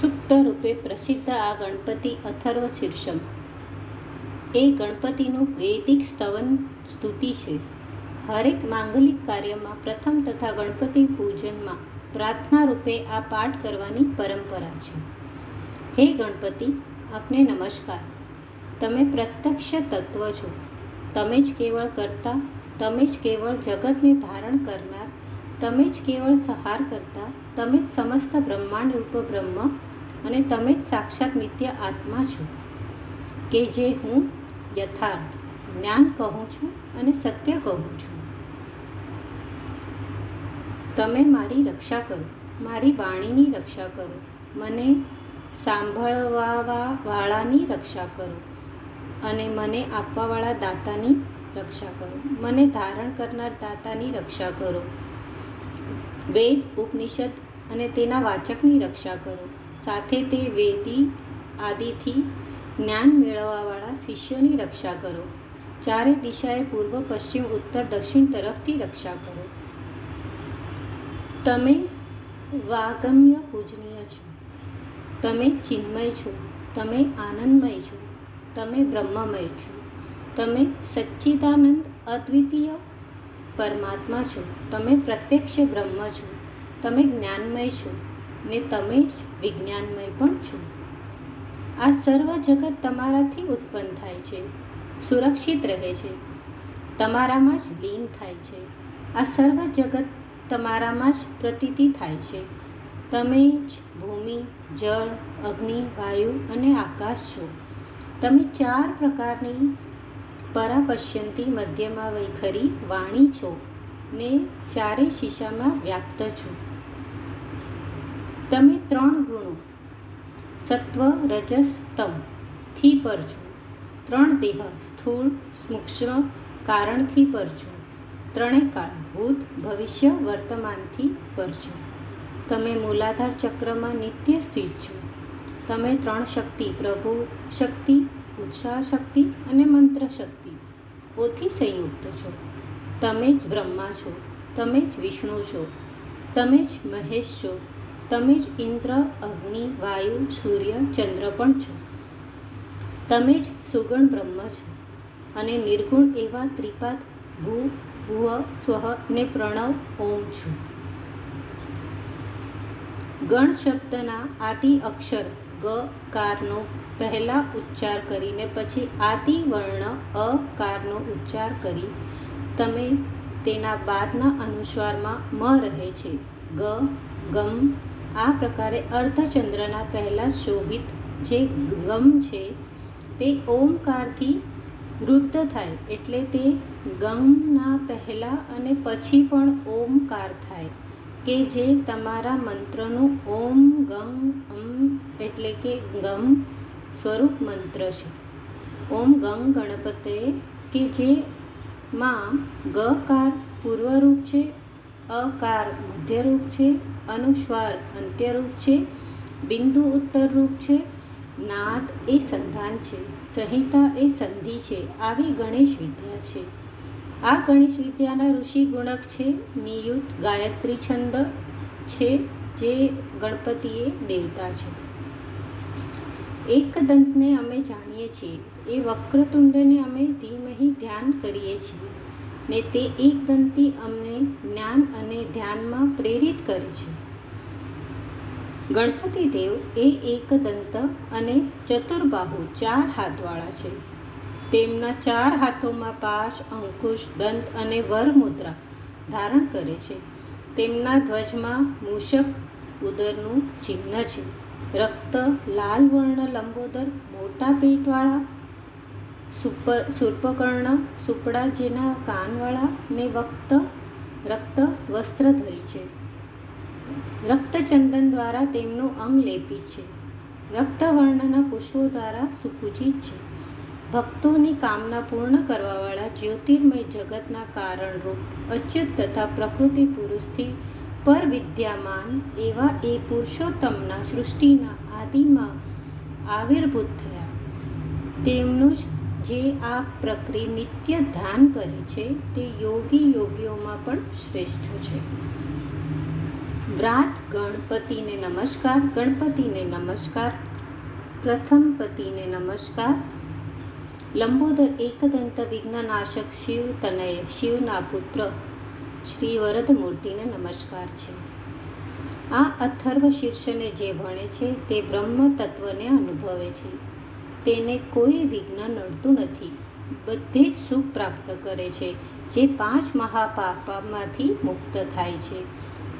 સુપ્ત રૂપે પ્રસિદ્ધ આ ગણપતિ અથર્વ શીર્ષમ એ ગણપતિનું વૈદિક સ્તવન સ્તુતિ છે. હરેક માંગલિક કાર્યમાં પ્રથમ તથા ગણપતિ પૂજનમાં પ્રાર્થના રૂપે આ પાઠ કરવાની પરંપરા છે. હે ગણપતિ, આપને નમસ્કાર. તમે પ્રત્યક્ષ તત્વ છો. તમે જ કેવળ કરતા, તમે જ કેવળ જગતને ધારણ કરનાર, તમે જ કેવળ સહાર કરતા, તમે જ સમસ્ત બ્રહ્માંડ રૂપ બ્રહ્મ અને તમે જ સાક્ષાત નિત્ય આત્મા છો, કે જે હું યથાર્થ જ્ઞાન કહું છું અને સત્ય કહું છું. તમે મારી રક્ષા કરો, મારી વાણીની રક્ષા કરો, મને સાંભળવા વાળાની રક્ષા કરો અને મને આપવાવાળા દાતાની રક્ષા કરો, મને ધારણ કરનાર દાતાની રક્ષા કરો. વેદ, ઉપનિષદ અને તેના વાચકની રક્ષા કરો. સાથે તે વેદી આદિથી જ્ઞાન મેળવવાવાળા શિષ્યોની રક્ષા કરો. ચારે દિશાએ પૂર્વ, પશ્ચિમ, ઉત્તર, દક્ષિણ તરફથી રક્ષા કરો. તમે વાગમ્ય પૂજનીય છો. તમે ચિન્મય છો. તમે આનંદમય છો. તમે બ્રહ્મમય છો. તમે સચ્ચિદાનંદ અદ્વિતીય પરમાત્મા છો. તમે પ્રત્યક્ષ બ્રહ્મ છો. તમે જ્ઞાનમય છો. ને તમે જ વિજ્ઞાનમય પણ છો. આ સર્વ જગત તમારાથી ઉત્પન્ન થાય છે, સુરક્ષિત રહે છે. તમારામાં જ લીન થાય છે. આ સર્વ જગત તમારામાં જ પ્રતીતિ થાય છે. તમે જ ભૂમિ, જળ, અગ્નિ, વાયુ અને આકાશ છો. તમે ચાર પ્રકારની પરાપશ્યંતી મધ્યમાં વૈખરી વાણી છો ને ચારે શીશામાં વ્યાપ્ત છો. તમે ત્રણ ગુણો સત્વ, રજસ, તમથી પર છો. ત્રણ દેહ સ્થૂળ, સૂક્ષ્મ કારણથી પર છો. ત્રણેય કાળ ભૂત, ભવિષ્ય વર્તમાનથી પર છો. તમે મૂલાધાર ચક્રમાં નિત્ય સ્થિત છો. તમે ત્રણ શક્તિ, પ્રભુ શક્તિ, ઉત્સાહ શક્તિ અને મંત્ર શક્તિ ઓથી સંયુક્ત છો. તમે જ બ્રહ્મા છો. તમે જ વિષ્ણુ છો. તમે જ મહેશ છો. તમે જ ઇન્દ્ર, અગ્નિ, વાયુ, સૂર્ય, ચંદ્ર પણ છો. તમે જ સુગણ બ્રહ્મ છો અને નિર્ગુણ એવા ત્રિપાદ ભૂ, ભુવ સ્વહ ને પ્રણવ, ઓમ છો. ગણ શબ્દના આદિ અક્ષર ગ, કારનો પહેલા ઉચ્ચાર કરીને પછી આદિ વર્ણ, અ, કારનો ઉચ્ચાર કરી તમે તેના બાદના અનુસ્વારમાં મ રહે છે. ગ, ગમ આ પ્રકારે અર્ધચંદ્રના પહેલાં શોભિત જે ગમ છે, તે ઓમકારથી વૃદ્ધ થાય એટલે તે ગમના પહેલાં અને પછી પણ ઓમકાર થાય કે જે તમારા મંત્રનું ઓમ ગમ અમ એટલે કે ગમ સ્વરૂપ મંત્ર છે. ઓમ ગંગ ગણપતે કે જે માં ગકાર પૂર્વરૂપ છે અકાર મધ્યરૂપ છે, અનુસ્વાર અંત્યરૂપ છે, બિંદુ ઉત્તરરૂપ છે, નાદ એ સંધાન છે, સંહિતા એ સંધિ છે, આવી ગણેશ વિદ્યા છે. આ ગણેશ વિદ્યાના ઋષિ ગુણક છે, નિયુત ગાયત્રી છંદ છે, જે ગણપતિએ દેવતા છે. એક દંતને અમે જાણીએ છીએ, એ વક્રતુંડને અમે ધીમહી ધ્યાન કરીએ છીએ. ને તે એક દંતી અમને જ્ઞાન અને ધ્યાનમાં પ્રેરિત કરે છે. ગણપતિ દેવ એ એક દંત અને ચતુર્બાહુ ચાર હાથવાળા છે. તેમના ચાર હાથોમાં પાશ અંકુશ, દંત અને વર મુદ્રા ધારણ કરે છે. તેમના ધ્વજમાં મૂષક ઉદરનું ચિહ્ન છે. રક્ત, લાલ વર્ણ લંબોદર, મોટા પેટવાળા સુપર સૂર્પકર્ણ સુપડા જેના કાનવાળા ને વક્ત, રક્ત, વસ્ત્ર ધરી છે. રક્તચંદન દ્વારા તેમનું અંગ લેપિત છે. રક્તવર્ણના પુષ્પો દ્વારા સુપૂજિત છે. ભક્તોની કામના પૂર્ણ કરવાવાળા જ્યોતિર્મય જગતના કારણરૂપ અચ્યુત તથા પ્રકૃતિ પુરુષથી પર વિદ્યામાન એવા એ પુરુષોત્તમના સૃષ્ટિના આદિમાં આવિર્ભૂત થયા. તેમનું જ જે આ પ્રક્રિય નિત્ય ધ્યાન કરે છે, તે યોગી યોગીઓમાં પણ શ્રેષ્ઠ છે. વ્રાત, ગણપતિને નમસ્કાર ગણપતિને નમસ્કાર, પ્રથમ પતિને નમસ્કાર, લંબોદર એકદંત વિઘ્નનાશક શિવ તનય, શિવના પુત્ર, શ્રી વરદ મૂર્તિને નમસ્કાર છે. આ અથર્વ શીર્ષને જે ભણે છે, તે બ્રહ્મ તત્વને અનુભવે છે. તેને કોઈ વિઘ્ન નડતું નથી. બધે જ સુખ પ્રાપ્ત કરે છે, જે પાંચ મહાપાપમાંથી મુક્ત થાય છે.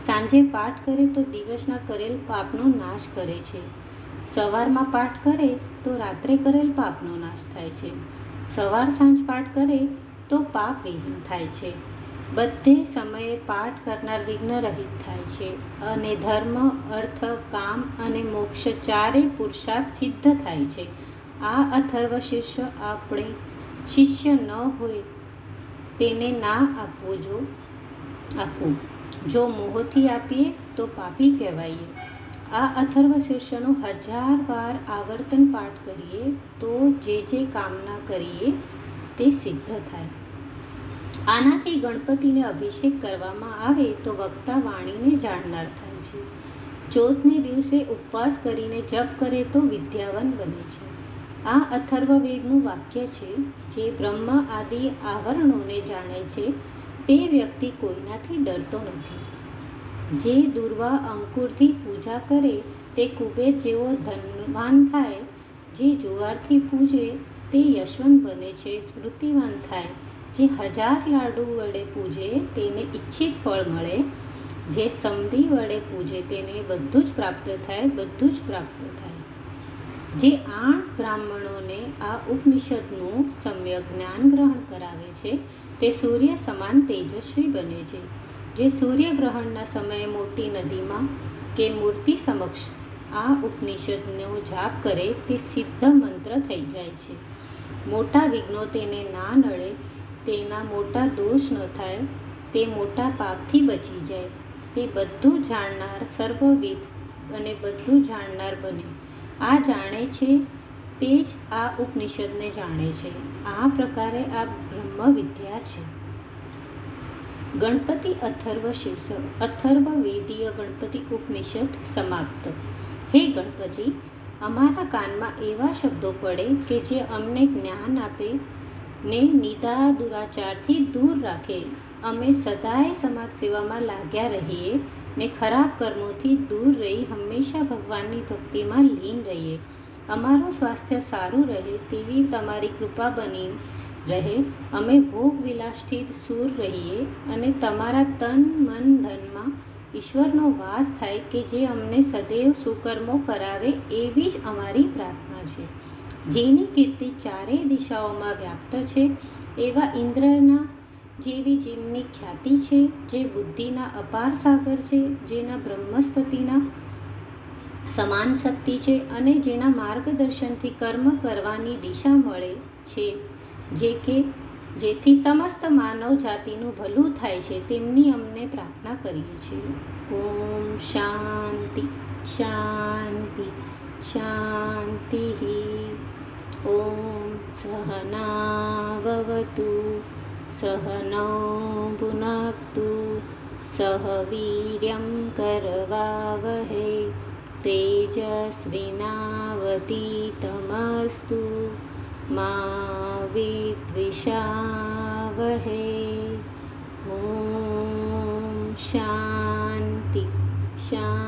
સાંજે પાઠ કરે તો દિવસના કરેલ પાપનો નાશ કરે છે. સવારમાં પાઠ કરે તો રાત્રે કરેલ પાપનો નાશ થાય છે. સવાર સાંજ પાઠ કરે તો પાપ વિહીન થાય છે. બધે સમયે પાઠ કરનાર વિઘ્ન રહિત થાય છે અને ધર્મ, અર્થ, કામ અને મોક્ષ ચારે પુરુષાર્થ સિદ્ધ થાય છે. આ અથર્વ શિષ્ય આપણે શિષ્ય ન હોય તેને ના આપવું જો આપવું. જો મોહથી આપીએ તો પાપી કહેવાઈએ. આ અથર્વ શિષ્યનું હજાર વાર આવર્તન પાઠ કરીએ તો જે જે કામના કરીએ તે સિદ્ધ થાય. આનાથી ગણપતિને અભિષેક કરવામાં આવે તો વક્તા વાણીને જાણનાર થાય છે. ચોથને દિવસે ઉપવાસ કરીને જપ કરે તો વિદ્યાવાન બને છે. આ અથર્વવેદનું વાક્ય છે, જે બ્રહ્મ આદિ આવરણોને જાણે છે, તે વ્યક્તિ કોઈનાથી ડરતો નથી. જે દુર્વા અંકુરથી પૂજા કરે, તે કુબેર જેવો ધનવાન થાય, જે જુવારથી પૂજે, તે યશવંત બને છે, સ્મૃતિવાન થાય. જે હજાર લાડુ વડે પૂજે, તેને ઈચ્છિત ફળ મળે. જે સમધી વડે પૂજે, તેને બધું જ પ્રાપ્ત થાય, બધું જ પ્રાપ્ત થાય. જે આઠ બ્રાહ્મણોને આ ઉપનિષદનું સમ્યક જ્ઞાન ગ્રહણ કરાવે છે, તે સૂર્ય સમાન તેજસ્વી બને છે. જે સૂર્યગ્રહણના સમયે મોટી નદીમાં કે મૂર્તિ સમક્ષ આ ઉપનિષદનો જાપ કરે, તે સિદ્ધ મંત્ર થઈ જાય છે. મોટા વિઘ્નો તેને ના નડે, તેના મોટા દોષ ન થાય, તે મોટા પાપથી બચી જાય. તે બધું જાણનાર સર્વવિદ અને બધું જાણનાર બને. આ જાણે છે, તે જ આ ઉપનિષદને જાણે છે. આ પ્રકારે આ બ્રહ્મ વિદ્યા છે. ગણપતિ અથર્વ શીર્ષક અથર્વ વેદીય ગણપતિ ઉપનિષદ સમાપ્ત. હે ગણપતિ, અમારા કાનમાં એવા શબ્દો પડે કે જે અમને જ્ઞાન આપે, ને નિદા દુરાચારથી દૂર રાખે. અમે સદાય સમાજ સેવામાં લાગ્યા રહીએ ને ખરાબ કર્મોથી દૂર રહી હંમેશા ભગવાનની ભક્તિમાં લીન રહીએ. અમારું સ્વાસ્થ્ય સારું રહે તેવી તમારી કૃપા બની રહે. અમે ભોગ વિલાસથી દૂર રહીએ અને તમારા તન, મન, ધનમાં ઈશ્વરનો વાસ થાય કે જે અમને સદૈવ સુકર્મો કરાવે એવી જ અમારી પ્રાર્થના છે. જેની કીર્તિ ચારેય દિશાઓમાં વ્યાપ્ત છે, એવા ઇન્દ્રના જેવી જેમની ખ્યાતિ છે, જે બુદ્ધિના અપાર સાગર છે, જેના બ્રહ્મસ્પતિના સમાન શક્તિ છે અને જેના માર્ગદર્શનથી કર્મ કરવાની દિશા મળે છે, જે કે જેથી સમસ્ત માનવ જાતિનું ભલું થાય છે, તેમની અમને પ્રાર્થના કરીએ છીએ. ઓમ શાંતિ શાંતિ શાંતિ. ઓમ सह नो भुनक्तु सह वीर्यं करवावहे तेजस्विनावतीतमस्तु मा विद्विषावहे ॐ शान्ति शान्ति।